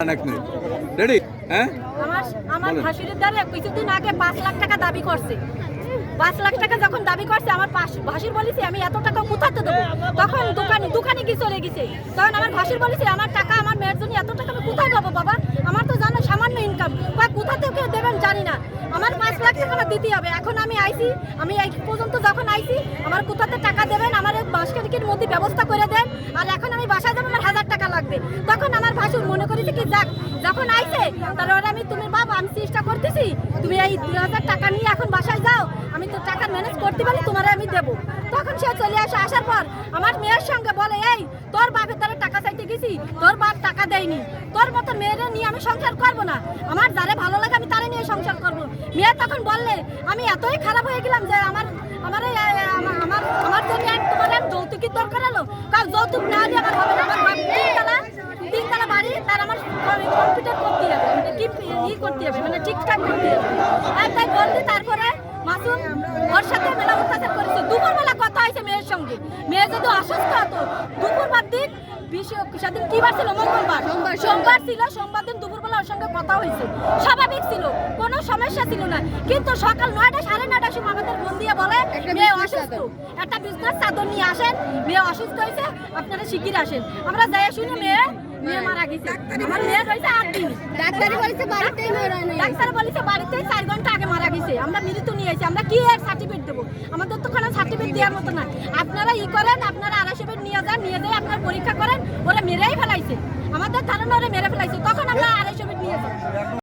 Ready হ্যাঁ? আমার আমার ভাসুরের দ্বারা কিছুদিন আগে পাঁচ লাখ টাকা দাবি করছে। পাঁচ লাখ টাকা যখন দাবি করছে আমার পাশ- ভাসুর বলেছে আমি এত টাকা কোথাতে দেবো? তখন দোকানে দোকানে গিয়ে চলে গেছে। তখন আমার ভাসুর বলেছে আমার টাকা আমার মেয়ের জন্য এত টাকা আমি কোথায় পাবো বাবা? আমার তো জানো সামান্য ইনকাম বা কোথা থেকে দেবেন জানি না। আমার পাঁচ লাখ টাকা আমার দিতে হবে। এখন আমি আইছি আমি এই পর্যন্ত যখন আইছি আমার কোথাতে টাকা দেবেন আমার এই বাসকারিকের মধ্যে ব্যবস্থা করে দেন আর এখন আমি বাসায় যাব আমার লাগবে তখন আমার ভাসুর মনে করেছে কি, যাক, যখন আইছে তারপরে আমি তুমি বাবা, আমি চেষ্টা করতেছি। তুমি এই দুই হাজার টাকা নিয়ে এখন বাসায় যাও, আমি তো টাকা ম্যানেজ করতে পারি, তোমার আমি দেবো। তখন সে চলে আসে, আসার পর আমার মেয়ের সঙ্গে বলে, এই, তোর বাপের দ্বারা টাকা চাইতে গেছি, তোর বাপ টাকা দেয়নি। তোর মতো মেয়েরা নিয়ে আমি সংসার করব না। আমার যারে ভালো লাগে, আমি তারে নিয়ে সংসার করব। মেয়ে তখন বললে, আমি এতই খারাপ হয়ে গেলাম যে আমার আমার, আমার- আমার জন্য তোমার যৌতুকের দরকার হলো। কারণ যৌতুক না আমার বাপ তিনতলা তিনতলা বাড়ি তার আমার কম্পিউটার করতে হবে মানে টিপ ই করতে হবে মানে ঠিকঠাক করতে হবে আর তাই বললি তারপরে মাসুম ওর সাথে মেলা অত্যাচার করেছে। দুপুরবেলা কথা হয়েছে মেয়ের সঙ্গে। মেয়ে যদি অসুস্থ হতো দুপুরবার দিন সেদিন কি বার ছিল? মঙ্গলবার। সোমবার ছিল। সোমবার দিন দুপুরবেলা ওর সঙ্গে কথা হয়েছে। স্বাভাবিক ছিল কোনো সমস্যা ছিল না। কিন্তু সকাল নয়টা সাড়ে নয়টার সময় আমাদের ফোন দিয়ে বলে মেয়ে অসুস্থ। একটা বিজনেস চাদর নিয়ে আসেন। মেয়ে অসুস্থ হয়েছে আপনারা শিগগির আসেন। আমরা যাই শুনে মেয়ে মেয়ে মারা গেছে। আমার মেয়ে রয়েছে আট দিন। ডাক্তারি বলেছে বাড়িতেই মারা নেই। ডাক্তার বলেছে বাড়িতে চার ঘণ্টা আগে মারা গেছে। আমরা মৃত্যু নিয়ে এসেছি। আমরা কি এর সার্টিফিকেট দেবো? আমাদের তো কোনো সার্টিফিকেট দেওয়ার মতো না। আপনারা ই করেন আপনারা আড়াইশো বেড নিয়ে যান নিয়ে যাই আপনারা পরীক্ষা করেন ওরা মেরেই ফেলাইছে। আমাদের ধারণা ওরা মেরে ফেলাইছে। তখন আমরা আড়াইশো বেড নিয়ে যাই।